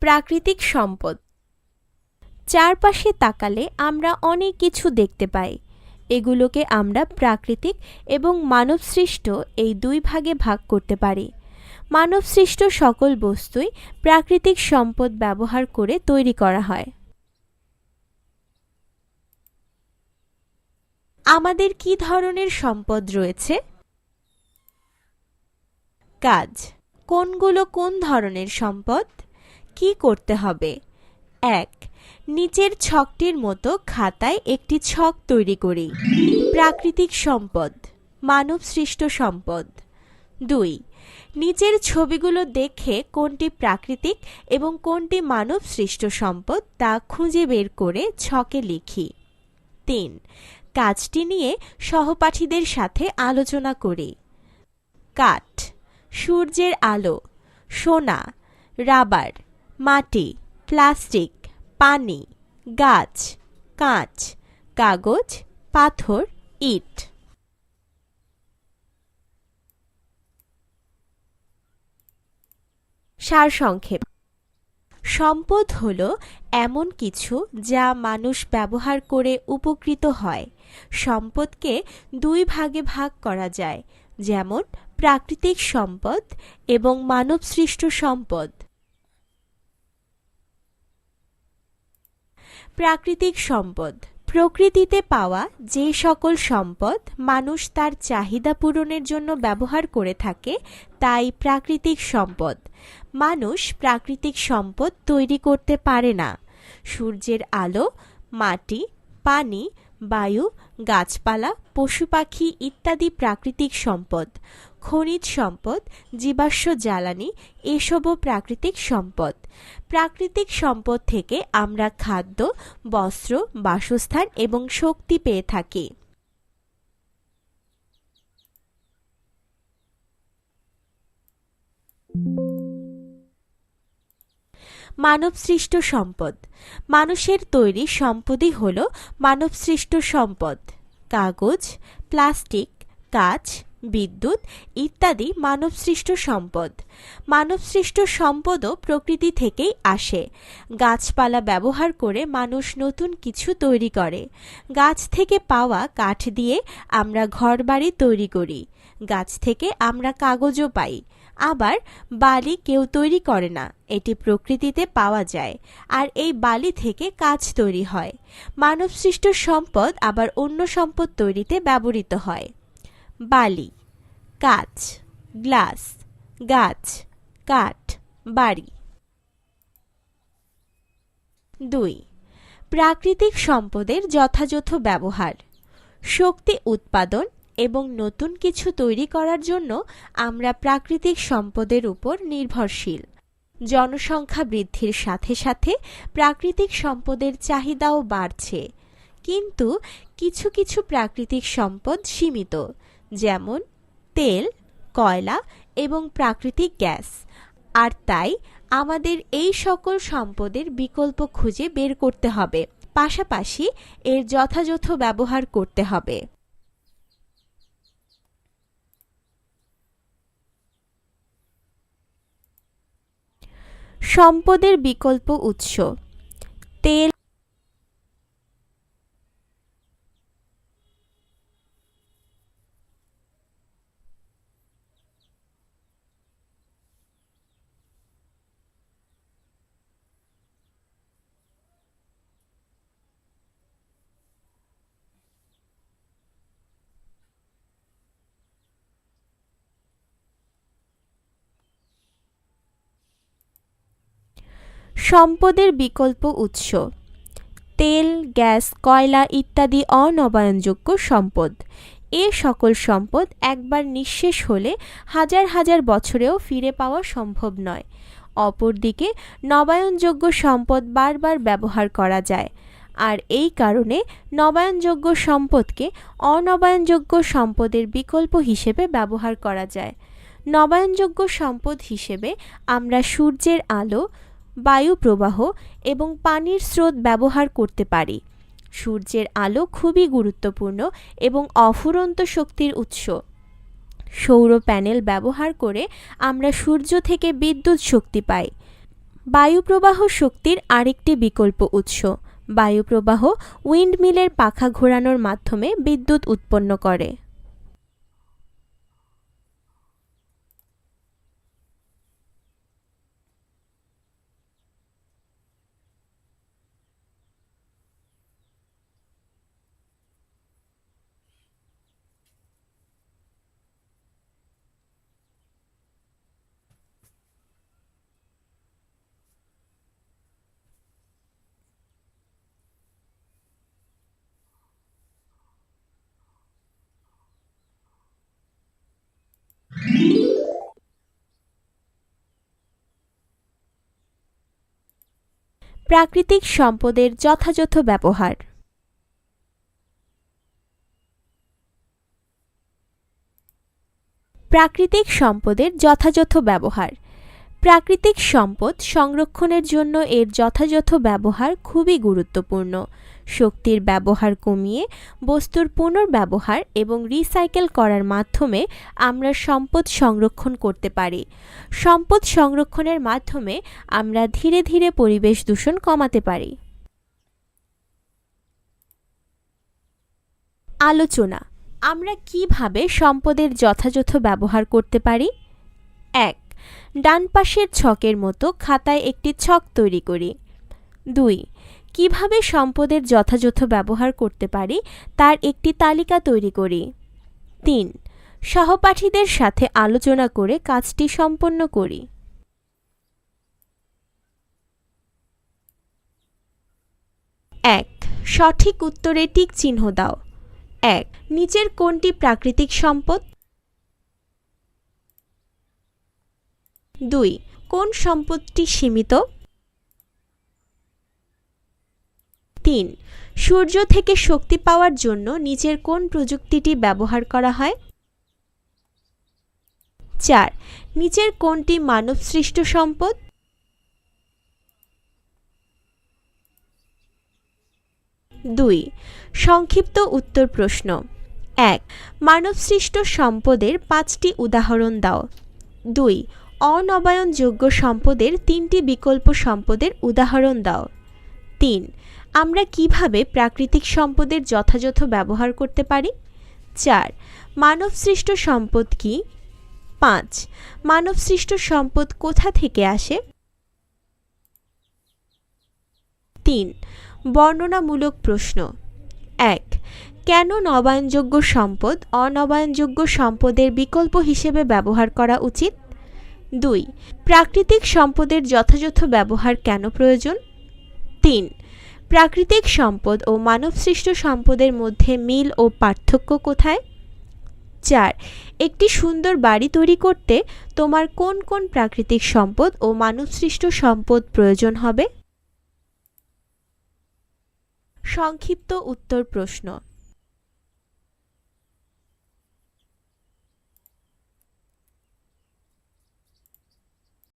প্রাকৃতিক সম্পদ। চারপাশে তাকালে আমরা অনেক কিছু দেখতে পাই। এগুলোকে আমরা প্রাকৃতিক এবং মানবসৃষ্ট এই দুই ভাগে ভাগ করতে পারি। মানবসৃষ্ট সকল বস্তুই প্রাকৃতিক সম্পদ ব্যবহার করে তৈরি করা হয়। আমাদের কি ধরনের সম্পদ রয়েছে? কাজ। কোনগুলো কোন ধরনের সম্পদ? কি করতে হবে? এক, নিচের ছকটির মতো খাতায় একটি ছক তৈরি করি। প্রাকৃতিক সম্পদ মানব সৃষ্ট সম্পদ। দুই, নিচের ছবিগুলো দেখে কোনটি প্রাকৃতিক এবং কোনটি মানব সৃষ্ট সম্পদ তা খুঁজে বের করে ছকে লিখি। তিন, কাজটি নিয়ে সহপাঠীদের সাথে আলোচনা করি। কাঠ, সূর্যের আলো, সোনা, রাবার মাটি, প্লাস্টিক, পানি, গাছ, কাঁচ, কাগজ, পাথর, ইট। সারসংক্ষেপ। সম্পদ হল এমন কিছু যা মানুষ ব্যবহার করে উপকৃত হয়। সম্পদকে দুই ভাগে ভাগ করা যায়, যেমন প্রাকৃতিক সম্পদ এবং মানবসৃষ্ট সম্পদ। প্রাকৃতিক সম্পদ। প্রকৃতিতে পাওয়া যে সকল সম্পদ মানুষ তার চাহিদা পূরণের জন্য ব্যবহার করে থাকে, তাই প্রাকৃতিক সম্পদ। মানুষ প্রাকৃতিক সম্পদ তৈরি করতে পারে না। সূর্যের আলো, মাটি, পানি, বায়ু গাছপালা, পশু পাখি ইত্যাদি প্রাকৃতিক সম্পদ, খনিজ সম্পদ, জীবাশ্ম জ্বালানি এসবও প্রাকৃতিক সম্পদ। প্রাকৃতিক সম্পদ থেকে আমরা খাদ্য, বস্ত্র, বাসস্থান এবং শক্তি পেয়ে থাকি। মানবসৃষ্ট সম্পদ। মানুষের তৈরি সম্পদই হল মানবসৃষ্ট সম্পদ। কাগজ, প্লাস্টিক, কাঁচ, বিদ্যুৎ ইত্যাদি মানবসৃষ্ট সম্পদ। মানবসৃষ্ট সম্পদও প্রকৃতি থেকেই আসে। গাছপালা ব্যবহার করে মানুষ নতুন কিছু তৈরি করে। গাছ থেকে পাওয়া কাঠ দিয়ে আমরা ঘরবাড়ি তৈরি করি। গাছ থেকে আমরা কাগজও পাই। আবার বালি কেউ তৈরি করে না। এটি প্রকৃতিতে পাওয়া যায় আর এই বালি থেকে কাজ তৈরি হয়। মানবসৃষ্ট সম্পদ আবার অন্য সম্পদ তৈরিতে ব্যবহৃত হয়। বালি, কাচ, গ্লাস, গাছ, কাঠ, বাড়ি। দুই, প্রাকৃতিক সম্পদের যথাযথ ব্যবহার। শক্তি উৎপাদন এবং নতুন কিছু তৈরি করার জন্য আমরা প্রাকৃতিক সম্পদের উপর নির্ভরশীল। জনসংখ্যা বৃদ্ধির সাথে সাথে প্রাকৃতিক সম্পদের চাহিদাও বাড়ছে। কিন্তু কিছু কিছু প্রাকৃতিক সম্পদ সীমিত, যেমন তেল, কয়লা এবং প্রাকৃতিক গ্যাস। আর তাই আমাদের এই সকল সম্পদের বিকল্প খুঁজে বের করতে হবে। পাশাপাশি এর যথাযথ ব্যবহার করতে হবে। সম্পদের বিকল্প উৎস। তেল সম্পদের বিকল্প উৎস। তেল, গ্যাস, কয়লা ইত্যাদি অনবায়নযোগ্য সম্পদ। এ সকল সম্পদ একবার নিঃশেষ হলে হাজার হাজার বছরেও ফিরে পাওয়া সম্ভব নয়। অপরদিকে, নবায়নযোগ্য সম্পদ বারবার ব্যবহার করা যায়। আর এই কারণে নবায়নযোগ্য সম্পদকে অনবায়নযোগ্য সম্পদের বিকল্প হিসেবে ব্যবহার করা যায়। নবায়নযোগ্য সম্পদ হিসেবে আমরা সূর্যের আলো বায়ু প্রবাহ এবং পানির স্রোত ব্যবহার করতে পারি। সূর্যের আলো খুবই গুরুত্বপূর্ণ এবং অফুরন্ত শক্তির উৎস। সৌর প্যানেল ব্যবহার করে আমরা সূর্য থেকে বিদ্যুৎ শক্তি পাই। বায়ুপ্রবাহ শক্তির আরেকটি বিকল্প উৎস। বায়ুপ্রবাহ উইন্ডমিলের পাখা ঘোরানোর মাধ্যমে বিদ্যুৎ উৎপন্ন করে। প্রাকৃতিক সম্পদের যথাযথ ব্যবহার। প্রাকৃতিক সম্পদের যথাযথ ব্যবহার। প্রাকৃতিক সম্পদ সংরক্ষণের জন্য এর যথাযথ ব্যবহার খুবই গুরুত্বপূর্ণ। শক্তির ব্যবহার কমিয়ে বস্তুর পুনর্ব্যবহার এবং রিসাইকেল করার মাধ্যমে আমরা সম্পদ সংরক্ষণ করতে পারি। সম্পদ সংরক্ষণের মাধ্যমে আমরা ধীরে ধীরে পরিবেশ দূষণ কমাতে পারি। আলোচনা, আমরা কীভাবে সম্পদের যথাযথ ব্যবহার করতে পারি? এক ডান পাশের ছকের মতো খাতায় একটি ছক তৈরি করি। দুই, কীভাবে সম্পদের যথাযথ ব্যবহার করতে পারি তার একটি তালিকা তৈরি করি। তিন, সহপাঠীদের সাথে আলোচনা করে কাজটি সম্পন্ন করি। এক, সঠিক উত্তরে টিক চিহ্ন দাও। এক, নিচের কোনটি প্রাকৃতিক সম্পদ? দুই, কোন সম্পদটি সীমিত? তিন, সূর্য থেকে শক্তি পাওয়ার জন্য নিচের কোন প্রযুক্তিটি ব্যবহার করা হয়? চার, নিচের কোনটি মানবসৃষ্ট সম্পদ? দুই, সংক্ষিপ্ত উত্তর প্রশ্ন। এক, মানবসৃষ্ট সম্পদের পাঁচটি উদাহরণ দাও। দুই অনবায়নযোগ্য সম্পদের তিনটি বিকল্প সম্পদের উদাহরণ দাও। তিন, আমরা কীভাবে প্রাকৃতিক সম্পদের যথাযথ ব্যবহার করতে পারি? চার, মানবসৃষ্ট সম্পদ কি? পাঁচ, মানবসৃষ্ট সম্পদ কোথা থেকে আসে? তিন, বর্ণনামূলক প্রশ্ন। এক, কেন নবায়নযোগ্য সম্পদ অনবায়নযোগ্য সম্পদের বিকল্প হিসেবে ব্যবহার করা উচিত? দুই, প্রাকৃতিক সম্পদের যথাযথ ব্যবহার কেন প্রয়োজন? তিন, প্রাকৃতিক সম্পদ ও মানবসৃষ্ট সম্পদের মধ্যে মিল ও পার্থক্য কোথায়? চার, একটি সুন্দর বাড়ি তৈরি করতে তোমার কোন কোন প্রাকৃতিক সম্পদ ও মানবসৃষ্ট সম্পদ প্রয়োজন হবে? সংক্ষিপ্ত উত্তর প্রশ্ন।